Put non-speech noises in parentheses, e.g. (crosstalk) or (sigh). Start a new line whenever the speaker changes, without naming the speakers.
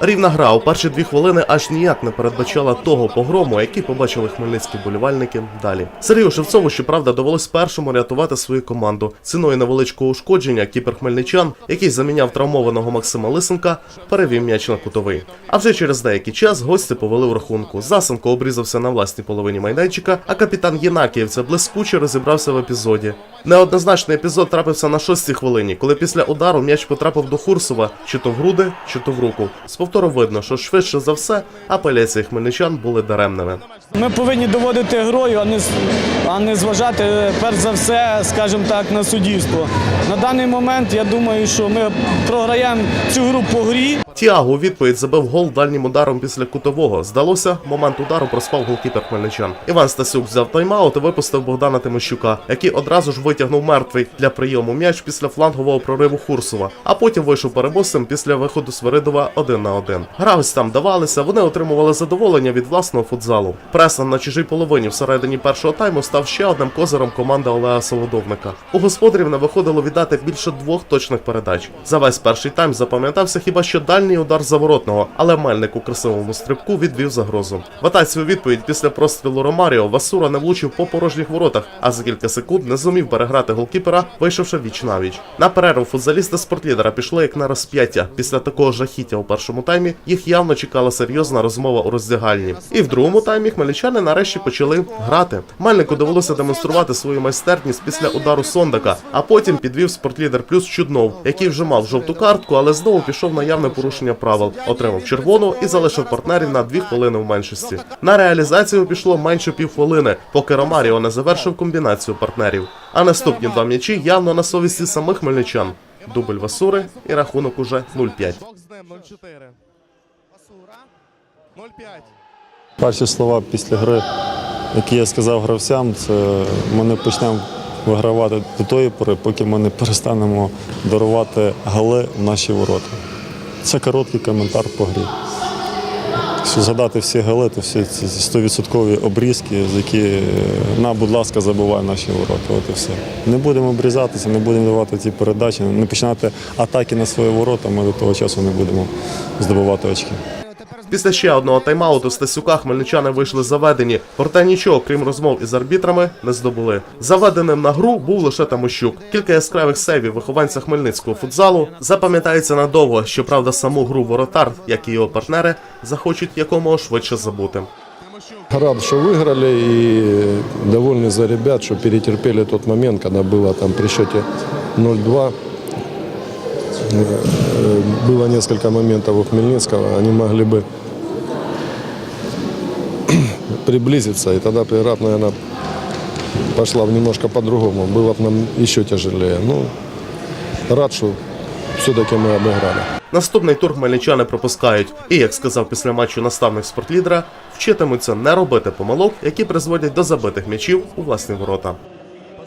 Рівна гра у перші дві хвилини аж ніяк не передбачала того погрому, який побачили хмельницькі болівальники далі. Сергію Шевцову, щоправда, довелось першому рятувати свою команду. Ціною невеличкого ушкодження кіпер хмельничан, який заміняв травмованого Максима Лисенка, перевів м'яч на кутовий. А вже через деякий час гості повели в рахунку. Засенко обрізався на власній половині майданчика, а капітан Єнакіївця блискуче розібрався в епізоді. Неоднозначний епізод трапився на шостій хвилині, коли після удару м'яч потрапив до Хурсова чи то в груди, чи то в руку. З повтору видно, що швидше за все апеляції хмельничан були даремними.
Ми повинні доводити грою, а не, а не зважати е, перш за все, скажімо так, на суддівство. На даний момент я думаю, що ми програємо цю гру по грі.
Тіаго у відповідь забив гол дальнім ударом після кутового. Здалося, момент удару проспав голкіпер хмельничан. Іван Стасюк взяв тайм-аут і випустив Богдана Тимощука, який одразу ж витягнув мертвий для прийому м'яч після флангового прориву Хурсова, а потім вийшов переможцем після виходу Свиридова один на один. Гра ось там давалися, вони отримували задоволення від власного футзалу. Преса на чужій половині всередині першого тайму став ще одним козиром команди Олега Солодовника. У господарів не виходило віддати більше двох точних передач. За весь перший тайм запам'ятався хіба що дальній удар заворотного, але Мельник у красивому стрибку відвів загрозу. В у відповідь після прострілу Ромаріо Васура не влучив по порожніх воротах, а за кілька секунд не зумів переграти голкіпера, вийшовши віч навіч. На перерву футзалісти спортлідера пішли як на розп'яття. Після такого жахіття у першому таймі їх явно чекала серйозна розмова у роздягальні. І в другому таймі хмельничани нарешті почали грати. Мельнику довелося демонструвати свою майстерність після удару Сондака, а потім підвів спортлідер плюс Чуднов, який вже мав жовту картку, але знову пішов на явне порушення правил, отримав червону і залишив партнерів на дві хвилини в меншості. На реалізацію пішло менше півхвилини, поки Ромаріо не завершив комбінацію партнерів. А наступні два м'ячі явно на совісті самих хмельничан. Дубль Васури і рахунок уже 0-5.
Бог з 0-4. Басура 0-5.
Перші слова після гри, які я сказав гравцям, це ми не почнемо вигравати до тої пори, поки ми не перестанемо дарувати гали в наші ворота. Це короткий коментар по грі. Якщо згадати всі гали, то всі ці 100% обрізки, з які е, на, будь ласка, забувай наші ворота. От і все. Не будемо обрізатися, не будемо давати ці передачі, не починати атаки на свої ворота, ми до того часу не будемо здобувати очки.
Після ще одного тайм-ауту Стасюка хмельничани вийшли заведені, проте нічого, крім розмов із арбітрами, не здобули. Заведеним на гру був лише Тамощук. Кілька яскравих сейвів вихованця хмельницького футзалу запам'ятається надовго. Щоправда, саму гру воротар, як і його партнери, захочуть якомога швидше забути.
Рад, что выиграли и довольны за ребят, что перетерпели тот момент, когда было там при счете 0-2. Э, Было несколько моментов у Хмельницкого, они могли бы (clears throat) приблизиться, и тогда бы игра, наверное, пошла бы немножко по-другому. Было бы нам еще тяжелее. Ну, рад, что все-таки мы обыграли.
Наступний тур хмельничани пропускають, і як сказав після матчу наставник спортлідера, вчитимуться не робити помилок, які призводять до забитих м'ячів у власні ворота.